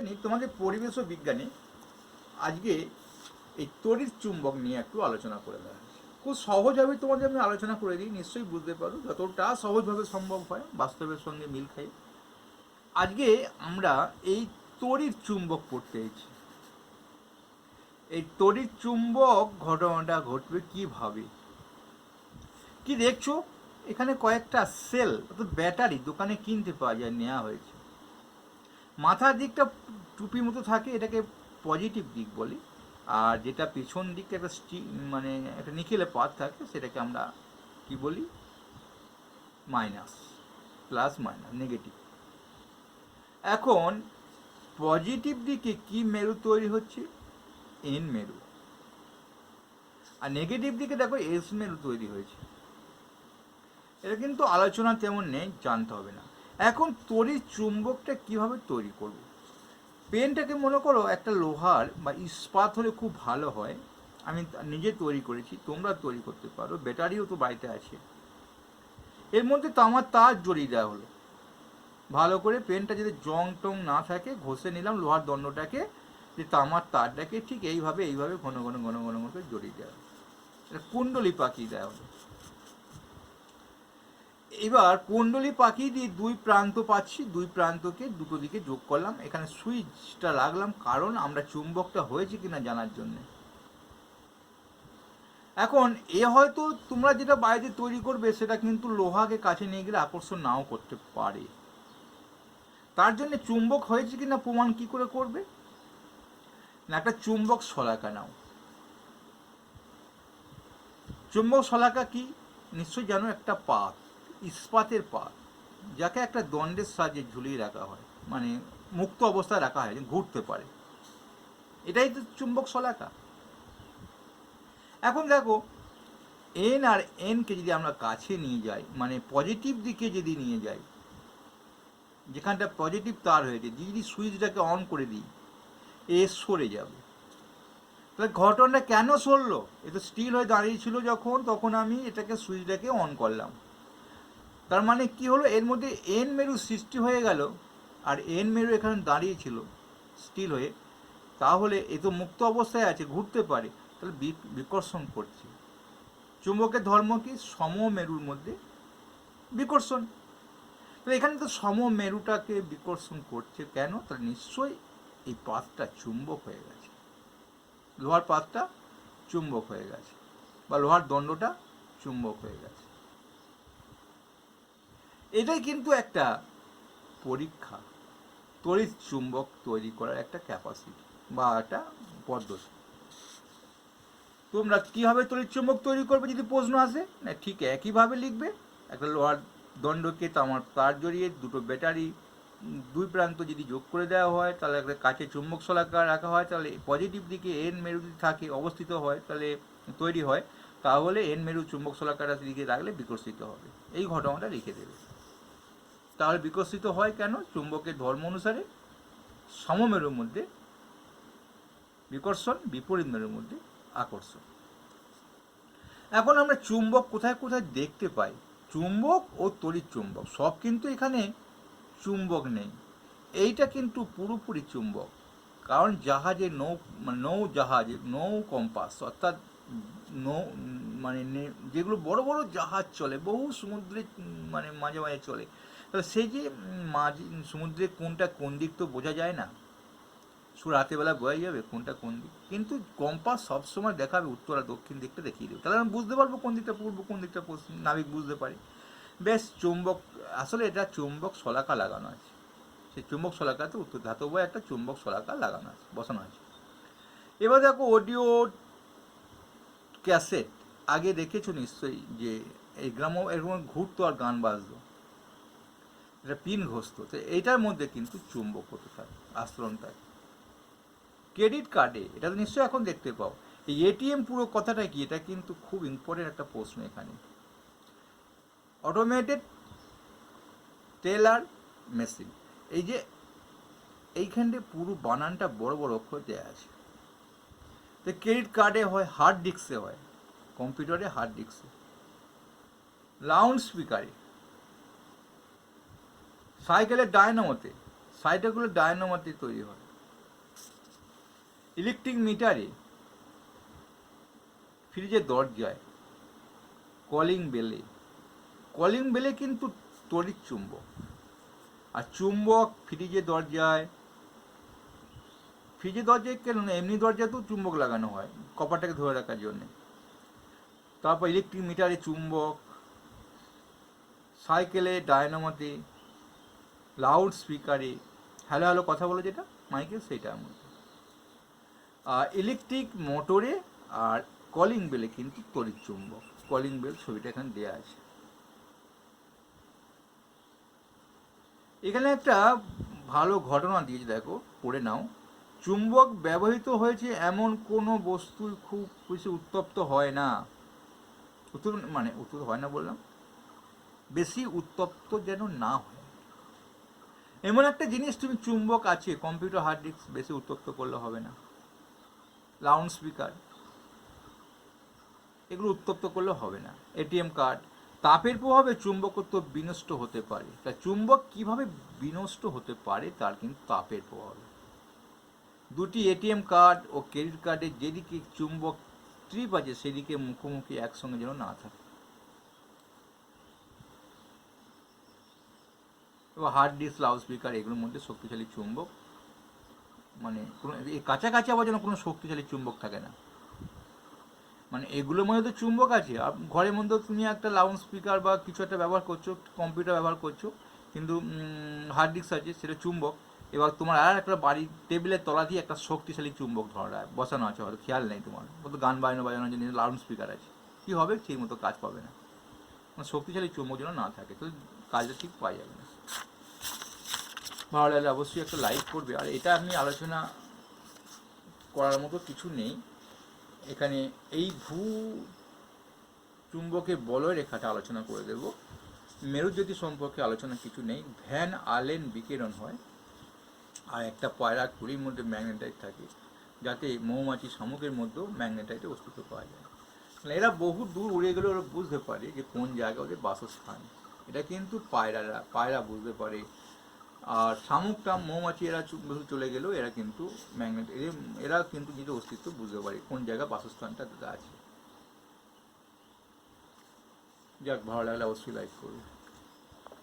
জানি তোমাদের পরিবেশ ও বিজ্ঞানে আজকে এই তড়িৎ চুম্বক নিয়ে একটু আলোচনা করে দেওয়া হয়েছে। খুব সহজভাবে তোমাদের আমি আলোচনা করে দিই, নিশ্চয়ই বুঝতে পারো, যতটা সহজভাবে সম্ভব হয়, বাস্তবের সঙ্গে মিল খাই। আজকে আমরা এই তড়িৎ চুম্বক পড়তে এসেছি। এই তড়িৎ চুম্বক ঘটনাটা ঘটবে কীভাবে? কি দেখছ? এখানে কয়েকটা সেল, অর্থাৎ ব্যাটারি দোকানে কিনতে পাওয়া যায়, নেওয়া হয়েছে। মাথার দিকটা টুপি মতো থাকে, এটাকে পজিটিভ দিক বলি। আর যেটা পিছন দিকটা একটা স্টি মানে একটা নিকেলে পাত থাকে, সেটাকে আমরা কি বলি? মাইনাস প্লাস মাইনাস নেগেটিভ এখন পজিটিভ দিকে কি মেরু তৈরি হচ্ছে? এন মেরু। আর নেগেটিভ দিকে দেখো এস মেরু তৈরি হয়েছে। এটা কিন্তু আলোচনা তেমন নেই, জানতে হবে না। এখন তড়িৎ চুম্বকটা কীভাবে তৈরি করব? পেনটাকে মনে করো একটা লোহার বা ইস্পাত হলে খুব ভালো হয়। আমি নিজে তৈরি করেছি, তোমরা তৈরি করতে পারো, ব্যাটারিও তো বাড়িতে আছে। এর মধ্যে তামার তার জড়িয়ে দেওয়া হলো। ভালো করে পেনটা যদি জং টং না থাকে, ঘষে নিলাম লোহার দণ্ডটাকে, যে তামার তারটাকে ঠিক এইভাবে এইভাবে ঘন ঘন ঘন ঘন ঘন করে জড়িয়ে দেওয়া কুণ্ডলি পাকিয়ে দেওয়া হলো। এবার কুণ্ডলি পাখি দিয়ে দুই প্রান্ত পাচ্ছি, দুই প্রান্তকে দুটো দিকে যোগ করলাম। এখানে সুইচটা রাখলাম কারণ আমরা চুম্বকটা হয়েছে কিনা জানার জন্য। এখন, এ হয়তো তোমরা যেটা বাইরে তৈরি করবে, সেটা কিন্তু লোহাকে কাছে নিয়ে গেলে আকর্ষণ নাও করতে পারে। তার জন্য চুম্বক হয়েছে কিনা প্রমাণ কি করে করবে? না, একটা চুম্বক শলাকা নাও। চুম্বক শলাকা কি? নিশ্চয়ই জানো, একটা পাত ইস্পাতের পাত যাকে একটা দণ্ডের সাহায্যে ঝুলিয়ে রাখা হয় মানে মুক্ত অবস্থায় রাখা হয়, ঘুরতে পারে। এটাই তো চুম্বক শলাকা। এখন দেখো এন আর এনকে যদি আমরা কাছে নিয়ে যাই মানে পজিটিভ দিকে যদি নিয়ে যাই, যেখানটা পজিটিভ তার হয়েছে যদি সুইচটাকে অন করে দিই এ সরে যাবে। তাহলে ঘটনাটা কেন সরলো? এ তো স্টিল হয়ে দাঁড়িয়েছিল যখন, তখন আমি এটাকে সুইচটাকে অন করলাম। তার মানে কি হলো? এর মধ্যে এন মেরু সৃষ্টি হয়ে গেল আর এন মেরু এখানে দাঁড়িয়েছিল স্টিল হয়ে। তাহলে এ তো মুক্ত অবস্থায় আছে, ঘুরতে পারে। তাহলে বিকর্ষণ করছে। চুম্বকের ধর্ম কি? সমমেরুর মধ্যে বিকর্ষণ। তো এখানে তো সমমেরুটাকে বিকর্ষণ করছে কেন? তাহলে নিশ্চয়ই এই পাতটা চুম্বক হয়ে গেছে। লোহার পাতটা চুম্বক হয়ে গেছে বা লোহার দণ্ডটা চুম্বক হয়ে গেছে। এটাই কিন্তু একটা পরীক্ষা তড়িৎ চুম্বক তৈরি করার একটা ক্যাপাসিটি বা একটা পদ্ধতি। তোমরা কীভাবে তড়িৎ চুম্বক তৈরি করবে যদি প্রশ্ন আসে? না, ঠিক একইভাবে লিখবে। একটা লোহার দণ্ডকে তামার তার জড়িয়ে দুটো ব্যাটারি, দুই প্রান্ত যদি যোগ করে দেওয়া হয়, তাহলে একটা কাছে চুম্বক শলাকা রাখা হয়, তাহলে পজিটিভ দিকে এন মেরু যদি থাকে, অবস্থিত হয়, তাহলে তৈরি হয়, তাহলে এন মেরু চুম্বক শলাকাটা দিকে রাখলে বিকশিত হবে। এই ঘটনাটা লিখে দেবে। তাহলে বিকশিত হয় কেন? চুম্বকের ধর্ম অনুসারে, সমমেরুর মধ্যে বিকর্ষণ বিপরীত মেরুর মধ্যে আকর্ষণ। এখন আমরা চুম্বক কোথায় কোথায় দেখতে পাই? চুম্বক ও তড়িৎ চুম্বক, সব কিন্তু এখানে চুম্বক নেই। এইটা কিন্তু পুরোপুরি চুম্বক, কারণ জাহাজে নৌ মানে নৌ জাহাজে, নৌ কম্পাস, অর্থাৎ নৌ মানে যেগুলো বড় বড় জাহাজ চলে, বহু সমুদ্রে মানে মাঝে মাঝে চলে। তাহলে সেই যে মাঝ সমুদ্রে কোনটা কোন দিক তো বোঝা যায় না। শুধু রাতেরবেলা বোঝা যাবে কোনটা কোন দিক। কিন্তু কম্পাস সবসময় দেখাবে উত্তর আর দক্ষিণ দিকটা দেখিয়ে দেবে। তাহলে আমি বুঝতে পারব কোন দিকটা পূর্ব, কোন দিকটা পশ্চিম, নাবিক বুঝতে পারি। বেশ, চুম্বক, আসলে এটা চুম্বক শলাকা লাগানো আছে। সেই চুম্বক শলাকাতে উত্তর ধাতব একটা চুম্বক শলাকা লাগানো আছে, বসানো আছে। এবার দেখো অডিও ক্যাসেট। আগে দেখেছ নিশ্চয়ই যে এই গ্রাম এরকম ঘুরতো আর গান বাজতো। এটা পিন ঘষতো, তো এইটার মধ্যে কিন্তু চুম্বক হতে থাকে আস্তরণ থাকে ক্রেডিট কার্ডে, এটা তো নিশ্চয়ই এখন দেখতে পাও, এই এটিএম পুরো কথাটা কি, এটা কিন্তু খুব ইম্পর্টেন্ট একটা প্রশ্ন এখানে। অটোমেটেড টেলার মেশিন এই যে এইখানটা পুরো বানানটা বড় বড় অক্ষর দেওয়া আছে। তো ক্রেডিট কার্ডে হয় হার্ড ডিস্কে হয় কম্পিউটারে হার্ড ডিস্কে লাউড স্পিকারে সাইকেলের ডায়নামোতে সাইকেলগুলো ডায়নামোতে তৈরি হয়। ইলেকট্রিক মিটারে ফ্রিজের দরজায় কলিং বেলে। কলিং বেলে কিন্তু তড়িৎ চুম্বক। আর চুম্বক ফ্রিজের দরজায় ফ্রিজের দরজায় কেন না, এমনি দরজাতেও চুম্বক লাগানো হয়, কপারটাকে ধরে রাখার জন্যে। তারপর ইলেকট্রিক মিটারে চুম্বক, সাইকেলে ডায়নামাতে লাউড স্পিকারে হ্যালো হ্যালো কথা বলো যেটা মাইকে সেটার মধ্যে। আর ইলেকট্রিক মোটরে আর কলিং বেলে কিন্তু তড়িৎ চুম্বক। কলিং বেল ছবিটা এখানে দেওয়া আছে। এখানে একটা ভালো ঘটনা দিয়েছে, দেখো, পড়ে নাও। চুম্বক ব্যবহৃত হয়েছে এমন কোনো বস্তু খুব বেশি উত্তপ্ত হয় না। উত্তপ্ত মানে উত্তপ্ত হয় না বললাম। বেশি উত্তপ্ত যেন না হয়। এমন একটা জিনিস তুমি চুম্বক আছে কম্পিউটার হার্ড ডিস্ক বেশি উত্তপ্ত করলে হবে না। লাউড স্পিকার এগুলো উত্তপ্ত করলে হবে না। এটিএম কার্ড তাপের প্রভাবে চুম্বকত্ব বিনষ্ট হতে পারে। তা চুম্বক কীভাবে বিনষ্ট হতে পারে, তার কিন্তু তাপের প্রভাবে। দুটি এটিএম কার্ড ও ক্রেডিট কার্ডের যেদিকে চুম্বক ট্রিপ আছে, সেদিকে মুখোমুখি একসঙ্গে যেন না থাকে। এবার হার্ড ডিস্ক লাউড স্পিকার এগুলোর মধ্যে শক্তিশালী চুম্বক মানে কোনো, এই কাছাকাছি আবার যেন কোনো শক্তিশালী চুম্বক থাকে না। মানে এগুলোর মধ্যে তো চুম্বক আছে, আর ঘরের মধ্যে তুমি একটা লাউড স্পিকার বা কিছু একটা ব্যবহার করছ কম্পিউটার ব্যবহার করছ, কিন্তু হার্ড ডিস্ক আছে, সেটা চুম্বক, এবার তোমার আর একটা বাড়ির টেবিলের তলা দিয়ে একটা শক্তিশালী চুম্বক ধরা বসানো আছে, হয়তো খেয়াল নেই তোমার হয়তো গান বাজানো বাজানোর জন্য লাউড স্পিকার আছে, কী হবে ঠিক মতো কাজ পাবে না। মানে শক্তিশালী চুম্বক যেন না থাকে, তো কাজটা ঠিক পাওয়া যাবে না। ভালো লাগলে অবশ্যই একটা লাইক করবে। আর এটা আমি আলোচনা করার মতো কিছু নেই। এখানে এই ভূ চুম্বকে বলয় রেখাটা আলোচনা করে দেব। মেরুজ্যোতি সম্পর্কে আলোচনা কিছু নেই। ভ্যান আলেন বিকিরণ হয়। আর একটা পয়রা কুড়ির মধ্যে ম্যাগনেটাইট থাকে, যাতে মৌমাছি শামুকের মধ্যেও ম্যাগনেটাইটের অস্তিত্ব পাওয়া যায়। মানে এরা বহু দূর উড়ে গেলে ওরা বুঝতে পারে যে কোন জায়গা ওদের বাসস্থান। এটা কিন্তু পায়রারা, পায়রা বুঝতে পারে। আর শামুকটা মৌমাছি এরা চলে গেলেও এরা কিন্তু ম্যাগনেট এরা কিন্তু নিজের অস্তিত্ব বুঝতে পারে কোন জায়গায় বাসস্থানটা আছে। যাক, ভালো লাগলে অবশ্যই লাইক করবে